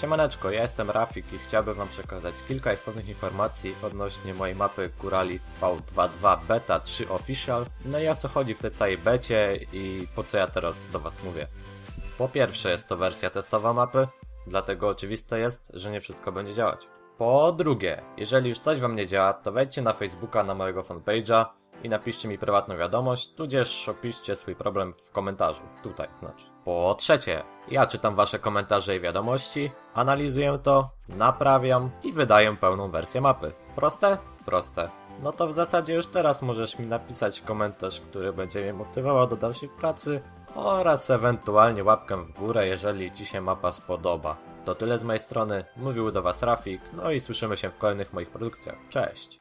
Siemaneczko, ja jestem Rafik i chciałbym wam przekazać kilka istotnych informacji odnośnie mojej mapy Kurali V22 Beta 3 Official. No i o co chodzi w tej całej becie i po co ja teraz do was mówię. Po pierwsze jest to wersja testowa mapy, dlatego oczywiste jest, że nie wszystko będzie działać. Po drugie, jeżeli już coś wam nie działa, to wejdźcie na Facebooka na mojego fanpage'a i napiszcie mi prywatną wiadomość, tudzież opiszcie swój problem w komentarzu, tutaj znaczy. Po trzecie, ja czytam wasze komentarze i wiadomości, analizuję to, naprawiam i wydaję pełną wersję mapy. Proste? Proste. No to w zasadzie już teraz możesz mi napisać komentarz, który będzie mnie motywował do dalszej pracy oraz ewentualnie łapkę w górę, jeżeli ci się mapa spodoba. To tyle z mojej strony, mówił do was Rafik, no i słyszymy się w kolejnych moich produkcjach. Cześć!